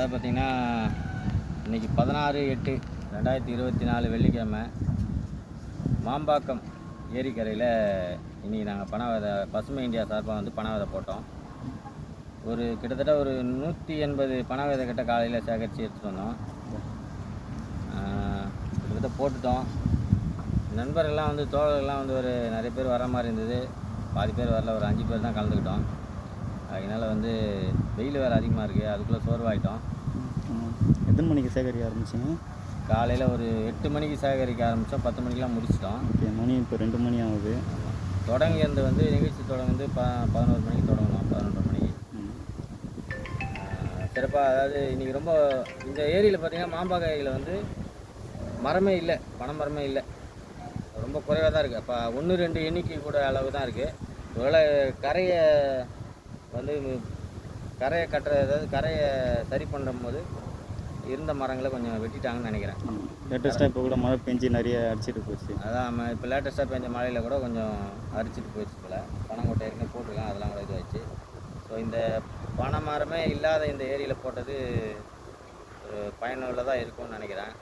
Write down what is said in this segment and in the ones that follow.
அதாவது பார்த்திங்கன்னா இன்றைக்கி பதினாறு எட்டு ரெண்டாயிரத்தி இருபத்தி நாலு வெள்ளிக்கிழமை மாம்பாக்கம் ஏரிக்கரையில் இன்றைக்கி நாங்கள் பண விதை பசுமை இந்தியா சார்பாக வந்து பண விதை போட்டோம். ஒரு கிட்டத்தட்ட ஒரு நூற்றி எண்பது பண விதை கிட்ட காலையில் சேகரித்து எடுத்துகிட்டு வந்தோம். கிட்டத்தட்ட போட்டுட்டோம். நண்பர்கள்லாம் வந்து தோழர்கள்லாம் வந்து ஒரு நிறைய பேர் வர மாதிரி இருந்தது. பாதி பேர் வரல ஒரு அஞ்சு பேர் தான் கலந்துக்கிட்டோம். அதனால் வந்து வெயில் வேறு அதிகமாக இருக்குது அதுக்குள்ளே சோர்வாயிட்டோம். எத்தனை மணிக்கு சேகரிக்க ஆரம்பிச்சிங்க? காலையில் ஒரு எட்டு மணிக்கு சேகரிக்க ஆரம்பித்தோம் பத்து மணிக்கெலாம் முடிச்சிட்டோம். ஓகே மணி இப்போ ரெண்டு மணி ஆகுது. தொடங்கியது வந்து நிகழ்ச்சி தொடங்குது ப பதினோரு மணிக்கு தொடங்கணும் பதினொன்றரை மணிக்கு. சிறப்பாக அதாவது இன்றைக்கி ரொம்ப இந்த ஏரியில் பார்த்தீங்கன்னா மாம்பாக்கையில் வந்து மரமே இல்லை பனை மரமே இல்லை. ரொம்ப குறைவாக தான் இருக்குது அப்போ ஒன்று ரெண்டு எண்ணிக்கை கூட அளவு தான் இருக்குது ஒருவேளை கரையை வந்து கரையை கட்டுற அதாவது கரையை சரி பண்ணும்போது இருந்த மரங்களை கொஞ்சம் வெட்டிட்டாங்கன்னு நினைக்கிறேன். லேட்டஸ்ட்டாக இப்போ கூட மழை பெஞ்சு நிறைய அடிச்சிட்டு போச்சு. அதான் நம்ம இப்போ லேட்டஸ்ட்டாக பெஞ்ச மழையில் கூட கொஞ்சம் அரிச்சிட்டு போயிடுச்சு போல். பனங்கொட்டை ஏற்கனவே போட்டிருக்கான் அதெல்லாம் கூட இதுவாச்சு ஸோ இந்த பனை மரமே இல்லாத இந்த ஏரியில் போட்டது ஒரு பயனுள்ளதாக இருக்கும்னு நினைக்கிறேன்.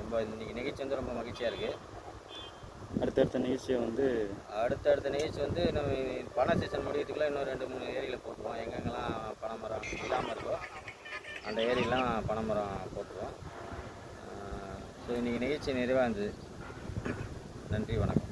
ரொம்ப இன்னைக்கு நிகழ்ச்சி வந்து ரொம்ப மகிழ்ச்சியாக இருக்குது அடுத்தடுத்த நிகழ்ச்சியை வந்து அடுத்தடுத்த நிகழ்ச்சி வந்து நம்ம பனை சீசன் முடியறதுக்குள்ள இன்னும் ரெண்டு மூணு ஏரியில் போட்டுருவோம். எங்கெங்கெல்லாம் பனை மரம் இல்லாமல் இருக்கோ அந்த ஏரியெல்லாம் பனை மரம் போட்டுருவோம். ஸோ இன்றைக்கி நிகழ்ச்சி நிறைவாக இருந்தது. நன்றி வணக்கம்.